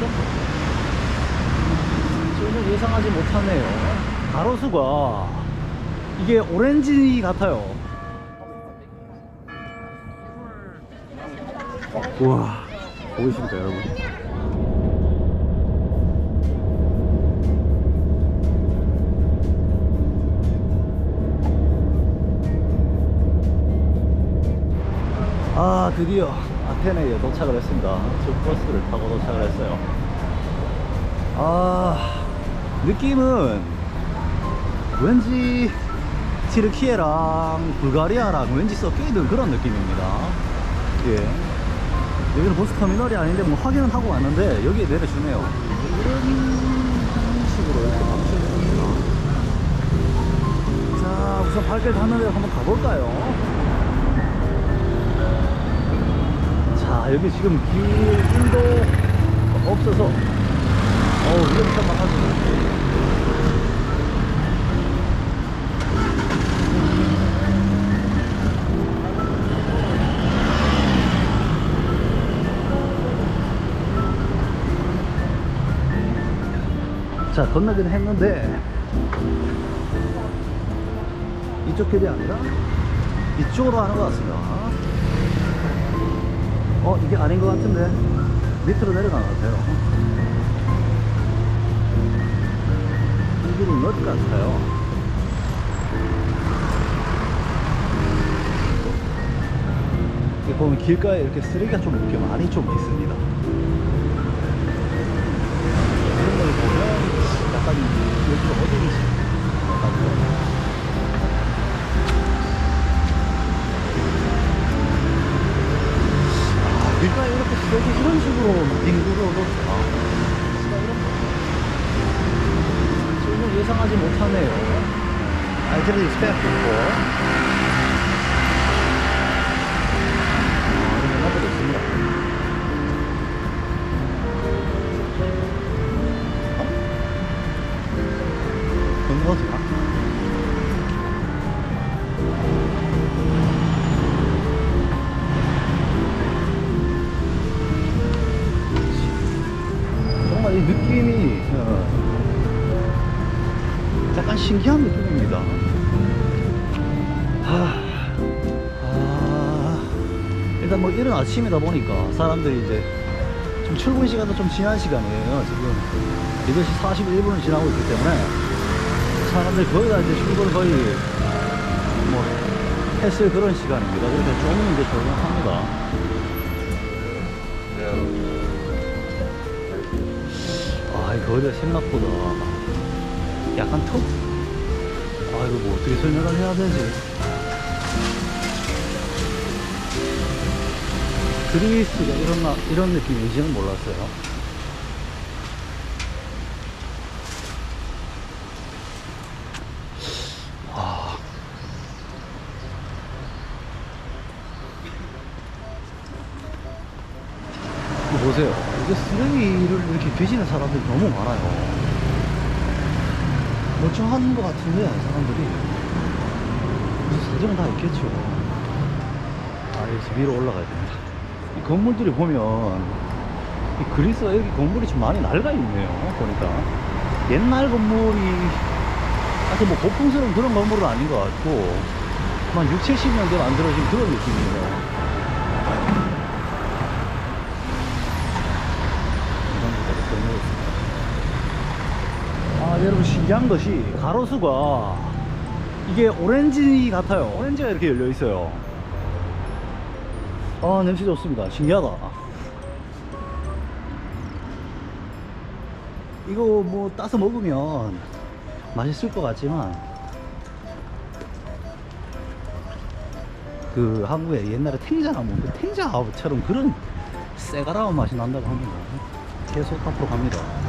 이런 전혀 예상하지 못하네요. 가로수가 이게 오렌지 같아요. 우와 보이십니까 여러분? 아 드디어 아테네에 도착을 했습니다. 저 버스를 타고 도착을 했어요. 아 느낌은 왠지 티르키예랑 불가리아랑 왠지 섞여있는 그런 느낌입니다. 예. 여기는 버스 터미널이 아닌데 뭐 확인은 하고 왔는데 여기에 내려주네요. 이런 식으로 이렇게 바꾸십니다. 자 우선 발길 닿는 데로 한번 가볼까요 여기 지금 길도 없어서. 어우 위험천만하죠 자 건너기는 했는데 이쪽 길이 아니라 이쪽으로 하는 것 같습니다 어 이게 아닌 것 같은데. 밑으로 내려가는 것 같아요? 이 길은 몇 같아요? 보면 길가에 이렇게 쓰레기가 좀 이렇게 많이 좀 있습니다. 이런 걸 보면 약간 여기가 어딘지. 약간 좀 길가에 이렇게 쓰레기 이런 식으로 빙구로 놓다 전혀 예상하지 못하네요. I didn't expect before 약간 신기한 느낌입니다. 하, 아, 일단 뭐 이른 아침이다 보니까 사람들이 이제 좀 출근 시간도 좀 지난 시간이에요. 지금 8시 41분을 지나고 있기 때문에 사람들이 거의 다 이제 출근 거의 뭐 했을 그런 시간입니다. 그래서 조금 이제 조용합니다. 아, 이 거리가 생각보다 약간 턱? 아, 이거 뭐 어떻게 설명을 해야 되지? 그리스가 이런, 나- 이런 느낌인지는 몰랐어요. 아. 이거 보세요. 이게 쓰레기를 이렇게 뒤지는 사람들이 너무 많아요. 멀쩡한 것 같은데, 사람들이. 무슨 사정은 다 있겠죠. 아, 여기서 위로 올라가야 됩니다. 이 건물들이 보면, 이 그리스가 여기 건물이 좀 많이 낡아 있네요. 보니까. 옛날 건물이, 아주 뭐 고풍스러운 그런 건물은 아닌 것 같고, 한 6, 70년대 만들어진 그런 느낌이에요. 아 여러분 신기한 것이 가로수가 이게 오렌지 같아요. 오렌지가 이렇게 열려 있어요. 아 냄새 좋습니다. 신기하다. 이거 뭐 따서 먹으면 맛있을 것 같지만 그 한국에 옛날에 탱자나무 그 탱자처럼 그런 새가라운 맛이 난다고 합니다. 계속 앞으로 갑니다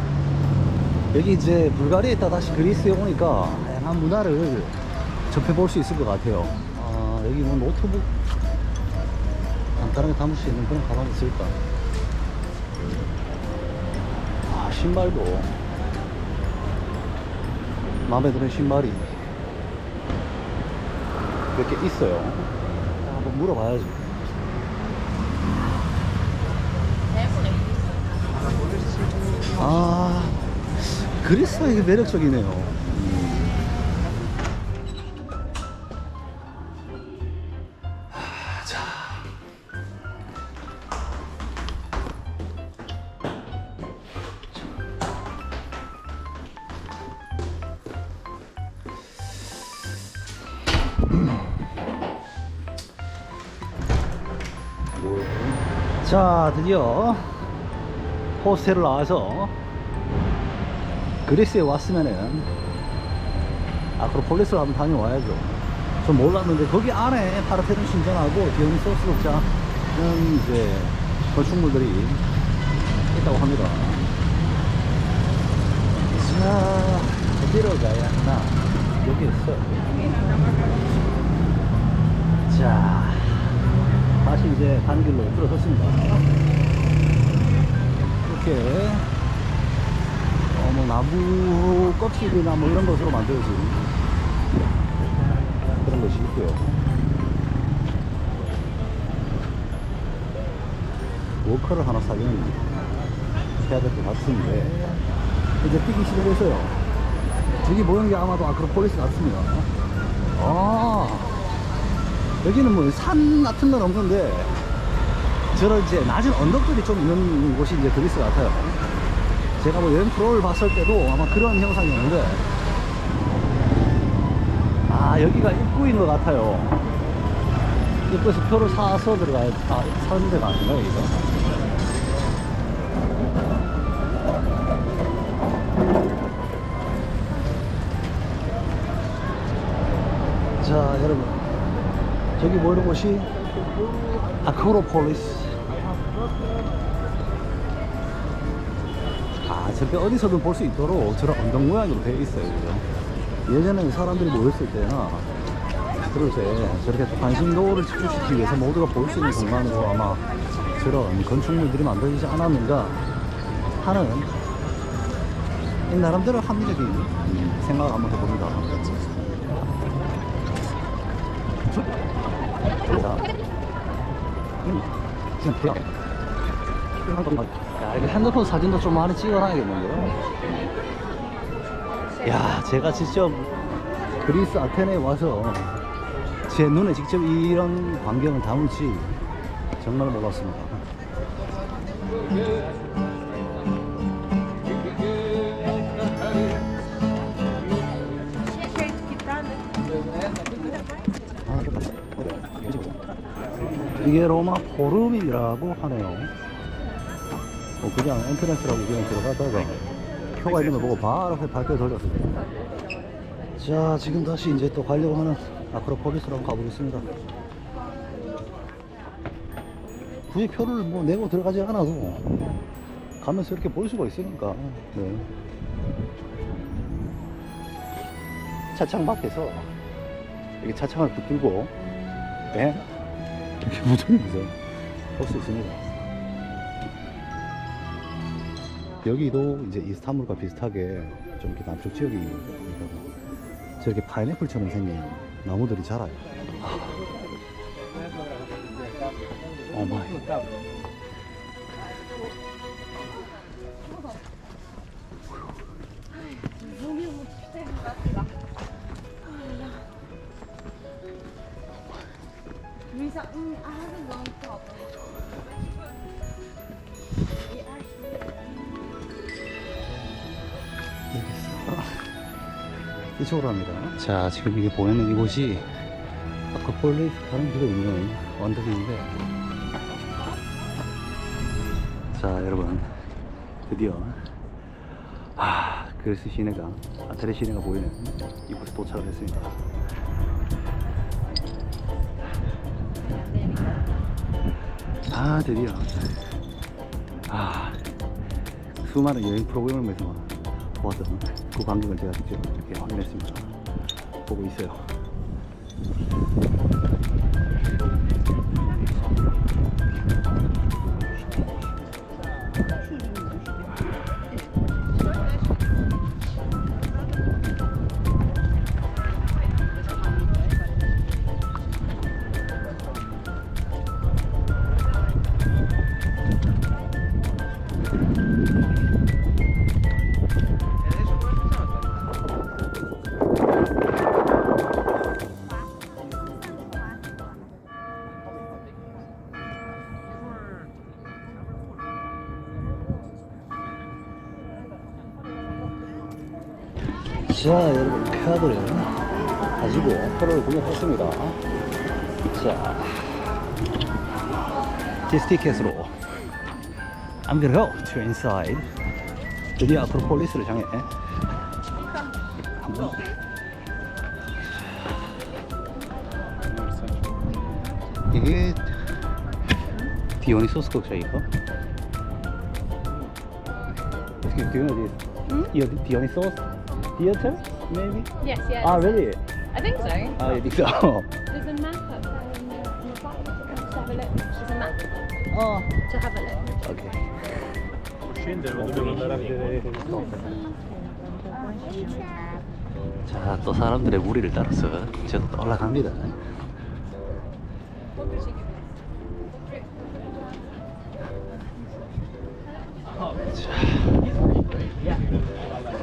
여기 이제 불가리아에 있다 다시 그리스에 오니까 다양한 문화를 접해볼 수 있을 것 같아요. 아 여기 뭐 노트북 간단하게 담을 수 있는 그런 가방이 있을까? 아 신발도. 마음에 드는 신발이 몇 개 있어요. 한번 물어봐야지. 아, 그리스가 이게 매력적이네요. 음. 하, 자. 자, 드디어 호스텔을 나와서 그리스에 왔으면은 아크로폴리스를 한번 다녀와야죠. 좀 몰랐는데 거기 안에 파르테논 신전하고 디오니소스 독자는 이제 건축물들이 있다고 합니다. 자, 어디로 가야 하나? 여기 있어. 자, 다시 이제 가는 길로 들어섰습니다. 이렇게 나무 껍질이나 뭐 이런 것으로 만들어진 그런 것이 있고요. 워커를 하나 사용해야 될 것 같은데 이제 뛰기 시작했어요. 여기 보이는 게 아마도 아크로폴리스 같습니다. 아 여기는 뭐 산 같은 건 없는데 저런 이제 낮은 언덕들이 좀 있는 곳이 이제 그리스 같아요. 제가 뭐 여행 프로를 봤을 때도 아마 그런 형상이었는데 아 여기가 입구인 것 같아요. 입구에서 표를 사서 들어가야 아 사는 데가 아닌가 여기가. 자 여러분 저기 보이는 곳이 아크로폴리스 아 저렇게 어디서든 볼 수 있도록 저런 언덕 모양으로 되어 있어요 그죠? 예전에 사람들이 모였을 때나 그럴 때 저렇게 또 관심도를 집중시키기 위해서 모두가 볼 수 있는 공간으로 아마 저런 건축물들이 만들어지지 않았는가 하는 이 나름대로 합리적인 음, 생각을 한번 해봅니다 자, 음, 그냥 돼요. 야, 이거 핸드폰 사진도 좀 많이 찍어놔야겠는데요. 야, 제가 직접 그리스 아테네에 와서 제 눈에 직접 이런 광경을 담을지 정말 몰랐습니다. 아, 이게 로마 포름이라고 하네요. 어, 그냥 엔트런스라고 그냥 들어가다가 표가 있는 걸 보고 바로 발표 돌렸습니다. 자, 지금 다시 이제 또 가려고 하는 아크로폴리스로 가보겠습니다. 굳이 표를 뭐 내고 들어가지 않아도 가면서 이렇게 볼 수가 있으니까. 네. 차창 밖에서 이렇게 차창을 붙들고 예? 이렇게 붙들면서 볼 수 있습니다. 여기도 이제 이스탄불과 비슷하게 좀 이렇게 남쪽 지역이 저렇게 파인애플처럼 생긴 나무들이 자라요. 어 마이. I haven't gone top. 이쪽으로 합니다. 자, 지금 이게 보이는 이곳이 아크폴리스 가는 길에 있는 언덕인데, 자, 여러분, 드디어, 아, 그리스 시내가, 아테네 시내가 보이는 이곳에 도착을 했습니다. 아, 드디어, 아, 수많은 여행 프로그램에서 보았던 그 광경을 제가 직접 이렇게 확인했습니다. 보고 있어요. 자, 여러분, 카드를 가지고 표를 구매했습니다. 자, 디스 티켓으로 I'm gonna go to inside. 드디어 아크로폴리스를 향해 한번 이게 디오니소스 know this? Hmm? Dionysos Theater? Maybe? Yes, yeah. Ah, really? I think so. Ah, you think so? There's a map up there on the, on the side. Just have a look. There's a map Oh, to have a look. okay. 자, 또 사람들의 무리를 따라서 저도 또 올라갑니다. 자.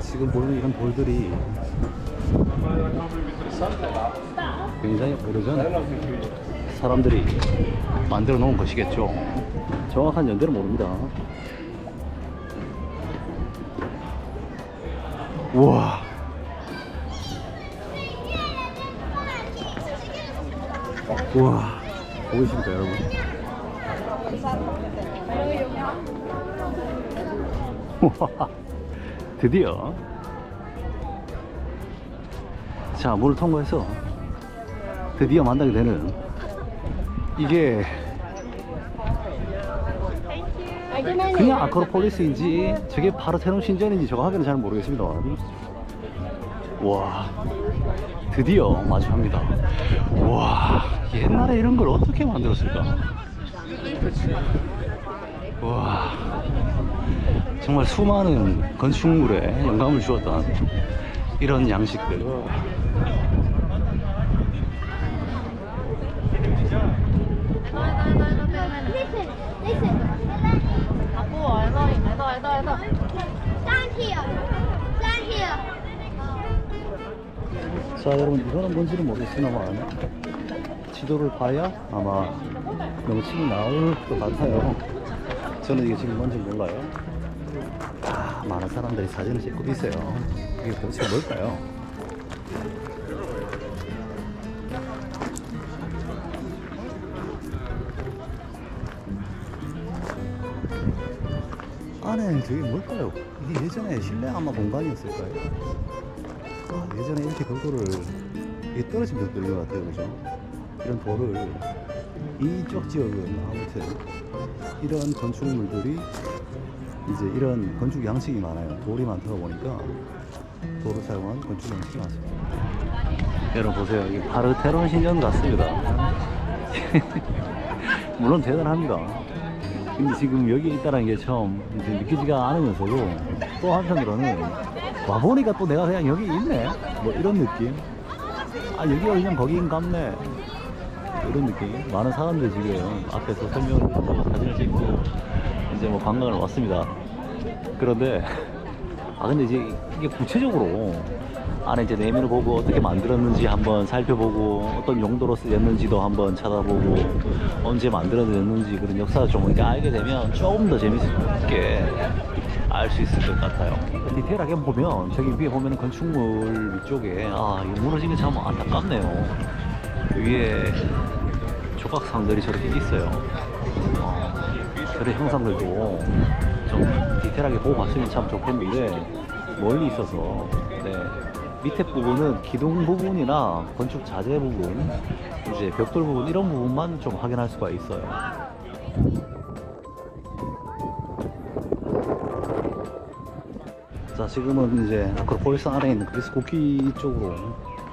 지금 보이는 이런 돌들이 굉장히 오래전에 사람들이 만들어 놓은 것이겠죠. 정확한 연대는 모릅니다. 우와. 우와. 보이십니까, 여러분? 우와. 드디어 자 물을 통과해서 드디어 만나게 되는 이게 그냥 아크로폴리스인지 저게 파르테논 신전인지 저거 하기는 잘 모르겠습니다 와 드디어 마주합니다 와 옛날에 이런 걸 어떻게 만들었을까 와 정말 수많은 건축물에 영감을 주었던 이런 양식들. 자, 여러분, 이거는 뭔지는 모르겠으나만 지도를 봐야 아마 명칭이 나올 것 같아요. 저는 이게 지금 뭔지 몰라요. 아, 많은 사람들이 사진을 찍고 있어요. 이게 도대체 뭘까요? 안에 저게 뭘까요? 이게 예전에 실내 아마 공간이었을까요? 아, 예전에 이렇게 돌고를 이게 떨어지면 들린 것 같아요, 그죠? 이런 돌을 이쪽 지역은 아무튼 이런 건축물들이 이제 이런 건축 양식이 많아요. 돌이 많다고 보니까 돌을 사용한 건축 양식이 많습니다. 여러분 보세요, 이게 파르테논 신전 같습니다. 물론 대단합니다. 근데 지금 여기 있다는 게 처음 이제 믿기지가 않으면서도 또 한편으로는 와보니까 또 내가 그냥 여기 있네 뭐 이런 느낌 아 여기가 그냥 거긴 같네 이런 느낌 많은 사람들이 지금 앞에서 설명을 듣고 사진을 찍고 이제 뭐 관광을 왔습니다 그런데 아 근데 이제 이게 구체적으로 안에 이제 내면을 보고 어떻게 만들었는지 한번 살펴보고 어떤 용도로 쓰였는지도 한번 찾아보고 언제 만들어졌는지 그런 역사를 좀 이렇게 알게 되면 조금 더 재밌게 알 수 있을 것 같아요. 디테일하게 보면 저기 위에 보면 건축물 위쪽에 아 이거 무너진 게 참 안타깝네요. 위에 소각상들이 저렇게 있어요. 어, 저런 형상들도 좀 디테일하게 보고 봤으면 참 좋겠는데 멀리 있어서 네. 밑에 부분은 기둥 부분이나 건축 자재 부분, 이제 벽돌 부분 이런 부분만 좀 확인할 수가 있어요. 자 지금은 이제 아크로폴리스 안에 있는 그리스 국기 쪽으로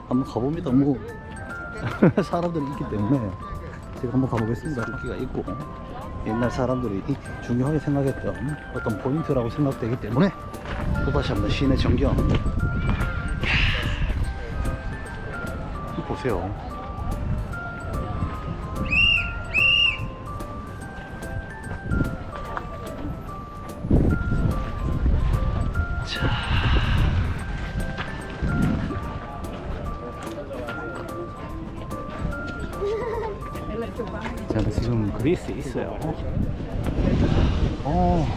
한번 가봅니다. 뭐 사람들이 있기 때문에. 제가 한번 가보겠습니다. 국기가 있고 옛날 사람들이 중요하게 생각했던 어떤 포인트라고 생각되기 때문에 또 다시 한번 시내 전경. 이 보세요 있어요. 어.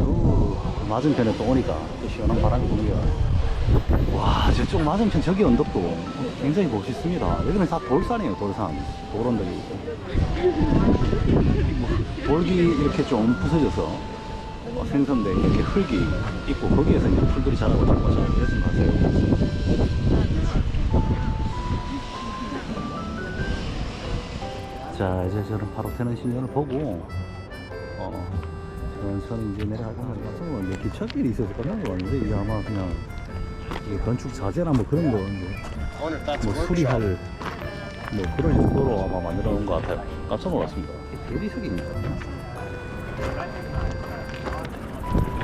오, 맞은편에 또 오니까 또 시원한 바람이 붑니다. 와, 저쪽 맞은편 저기 언덕도 굉장히 멋있습니다. 여기는 다 돌산이에요, 돌산. 돌 언덕이고. 뭐, 돌기 이렇게 좀 부서져서 어, 생선대 이렇게 흙이 있고 거기에서 이제 풀들이 자라고 있는 거죠. 이러지 마세요. 자 이제 저는 바로 태는 신전을 보고 어 천천히 이제 내려가면 가서 이제 기차길이 있어서 끝난 거 같은데 이게 아마 그냥 이게 건축 자재나 뭐 그런 거 이제 뭐 수리할 뭐 그런 용도로 아마 만들어 놓은 것 같아요. 깜짝 놀랐습니다. 대리석입니다.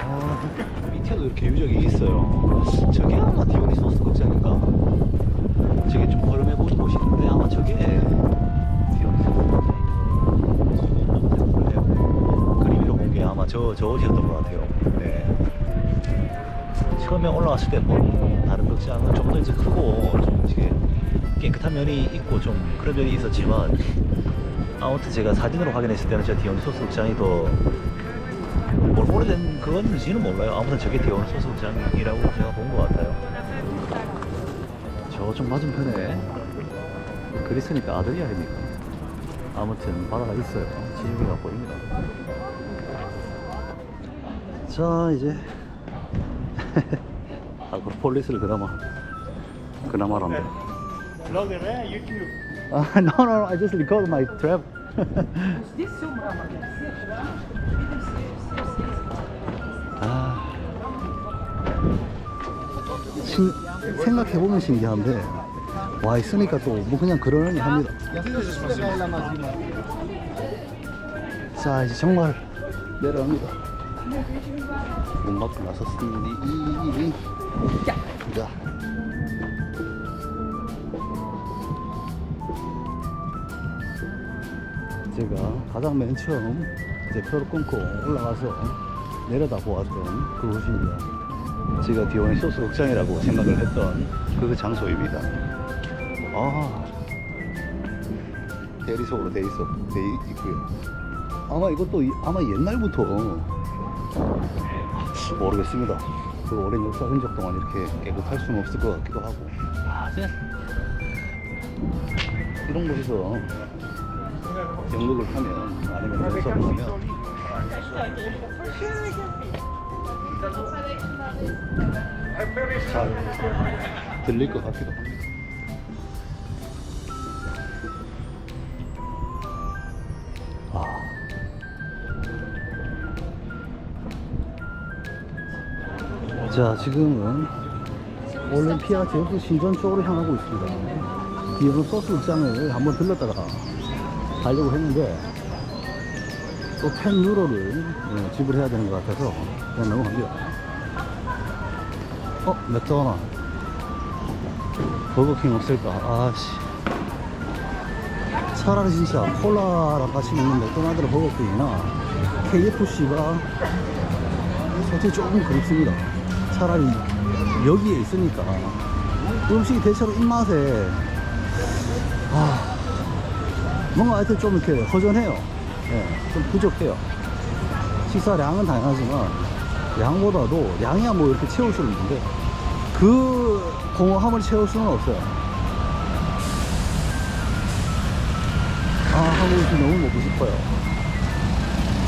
아, 밑에도 이렇게 유적이 있어요. 저게 아마 디오니소스 극장인가? 저게 좀 걸음해 있는데 아마 저게 저, 저 어디였던 것 같아요. 네. 처음에 올라왔을 때본 다른 극장은 좀더 이제 크고 좀 이게 깨끗한 면이 있고 좀 그런 면이 있었지만 아무튼 제가 사진으로 확인했을 때는 저 디오니 소스 극장이 더뭘 오래된 그건지는 몰라요. 아무튼 저게 디오니 소스 극장이라고 제가 본 것 같아요. 저쪽 맞은편에 그리스니까 아들이 아닙니까? 아무튼 바다가 있어요. 지중해가 보입니다. 자 이제 아크로폴리스를 그나마? YouTube. 아, no, no, no, I just record my trip. Dit is 아, 신, 생각해보면 신기한데, 와, 있으니까 또 뭐 그냥 그러려니 합니다. 자, 이제 정말 내려옵니다. 문 밖으로 나섰습니다. 자. 제가 가장 맨 처음 이제 표를 끊고 올라가서 내려다 보았던 그곳입니다. 제가 디오니 소스 극장이라고 생각을 했던 그 장소입니다. 아, 대리석으로 돼 있어, 돼 있고요. 아마 이것도 이- 아마 옛날부터 모르겠습니다. 그 오랜 역사 흔적 동안 이렇게 깨끗할 수는 없을 것 같기도 하고. 아, 그냥 이런 곳에서 연극을 하면 아니면 연습을 하면 잘 들릴 것 같기도 합니다. 지금은 올림피아 제주 신전 쪽으로 향하고 있습니다. 디오노소스 극장을 한번 들렀다가 가려고 했는데 또 10유로를 예, 지불해야 되는 것 같아서 그냥 넘어갑니다. 어? 맥도나 버거킹 없을까? 아씨 차라리 진짜 콜라랑 같이 먹는 맥도날드 버거킹이나 KFC가 솔직히 조금 그립습니다. 차라리 여기에 있으니까 음식이 대체로 입맛에 아 뭔가 하여튼 좀 이렇게 허전해요. 예, 좀 부족해요. 식사량은 당연하지만 양보다도 양이야 뭐 이렇게 채울 수는 있는데 그 공허함을 채울 수는 없어요. 아, 한국이 너무 먹고 싶어요.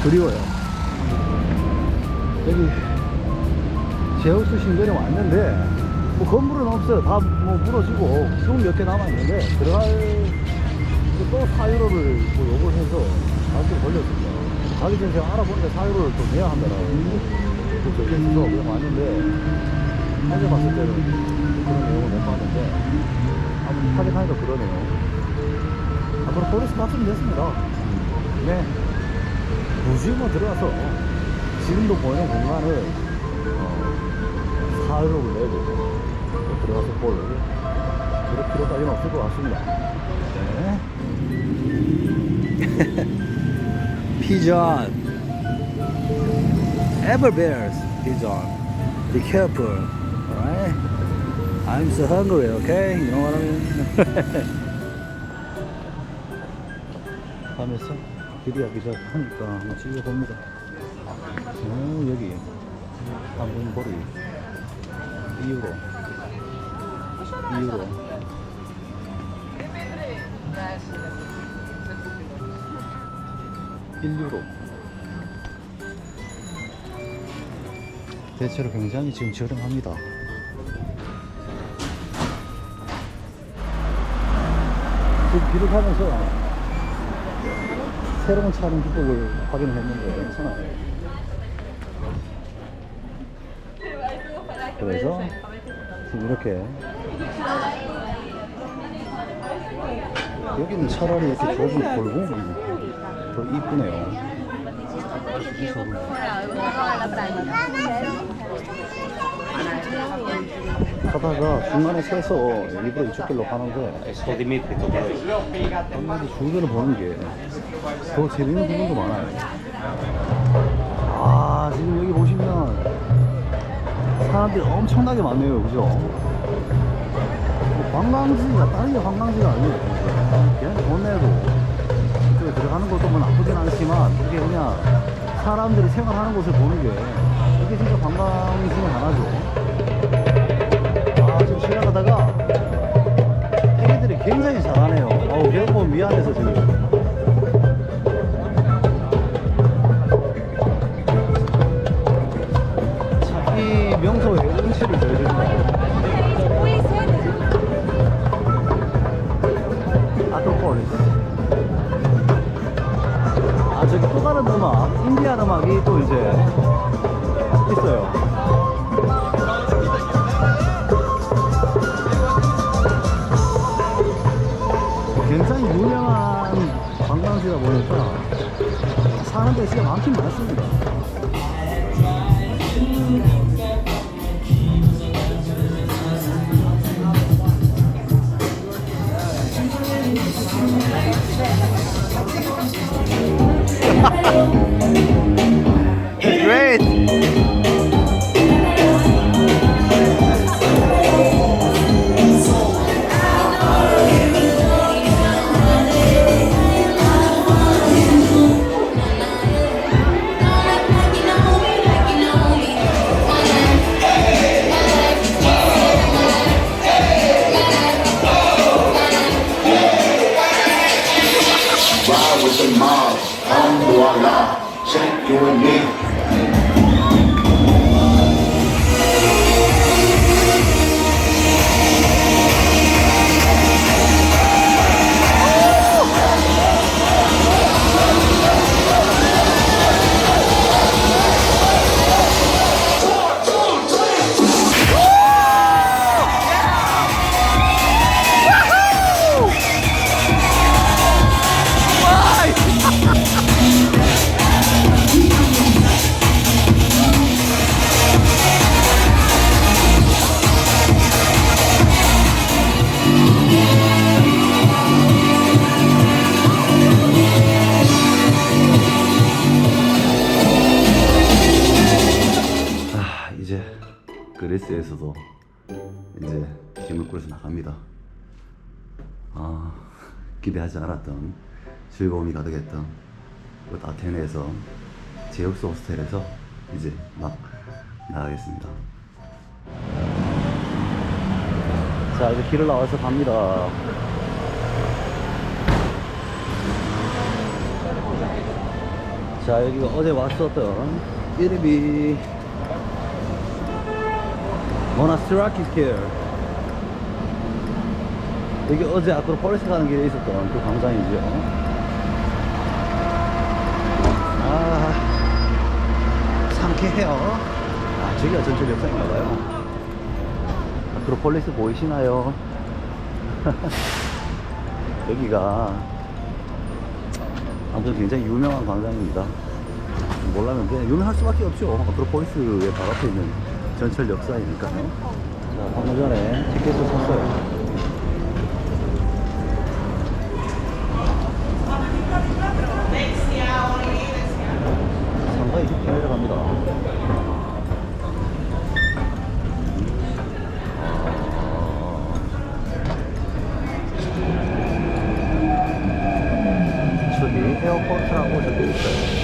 그리워요. 여기 제우스 신전에 왔는데 뭐 건물은 없어요. 다 뭐 무너지고 기둥 몇개 남아 있는데 들어갈 또 4유로를 뭐 요걸 해서 사람들이 걸렸습니다. 가기 전에 제가 알아보는데 사유를 또 내야 한다라고. 있어서 그냥 왔는데, 현재 봤을 때는 그런 내용을 못 봤는데, 아무튼 확인하니까 그러네요. 앞으로 포리스 봤으면 됐습니다. 네. 굳이 뭐 들어가서, 지금도 보이는 공간을, 어, 사유를 내고, 또 들어가서 볼, 그럴 필요까지는 없을 것 같습니다. 네. Pigeon. Ever bears, pigeon. Be careful, alright? I'm so hungry, okay? You know what I mean? 하면서 길이하기 시작하니까 한번 찍어봅니다. 오, 여기. 한번 보리. 이유로. 이유로. 1유로. 대체로 굉장히 지금 저렴합니다. 지금 길을 가면서 새로운 촬영 기법을 확인을 했는데 괜찮아요. 그래서 지금 이렇게 여기는 차라리 이렇게 좁은 골공이 더 이쁘네요. 하다가 중간에 서서 일부러 이쪽 길로 가는데 한마디 주변을 보는 게 더 재밌는 부분도 많아요. 아 지금 여기 보시면 사람들이 엄청나게 많네요, 그죠? 뭐 관광지가 다른 게 관광지가 아니에요. 그냥 돈 내고 그쪽에 들어가는 것도 뭐 나쁘진 않지만 이게 그냥 사람들이 생활하는 곳을 보는 게 이게 진짜 관광 중에 하나죠. 아 지금 지나가다가 애기들이 굉장히 잘하네요. 어우 계속 보면 미안해서 지금. 음악이 또 이제 있어요. 굉장히 유명한 관광지다 보니까 사람들이 진짜 많긴 많습니다. 아 기대하지 않았던 즐거움이 가득했던 그 아테네에서 제육스 호스텔에서 이제 막 나가겠습니다. 자 이제 길을 나와서 갑니다. 자 여기가 어제 왔었던 이름이 모나스트라키스케어 여기 어제 아크로폴리스 가는 길에 있었던 그 광장이죠 아, 상쾌해요. 아, 저기가 전철 역사인가봐요. 아크로폴리스 보이시나요? 여기가 아무튼 굉장히 유명한 광장입니다. 몰라면 그냥 유명할 수밖에 없죠. 아크로폴리스의 바로 앞에 있는 전철 역사이니까요. 자, 방금 전에 티켓을 샀어요. 깊게 내려갑니다. 아, 저기 에어포트라고 적혀 있어요.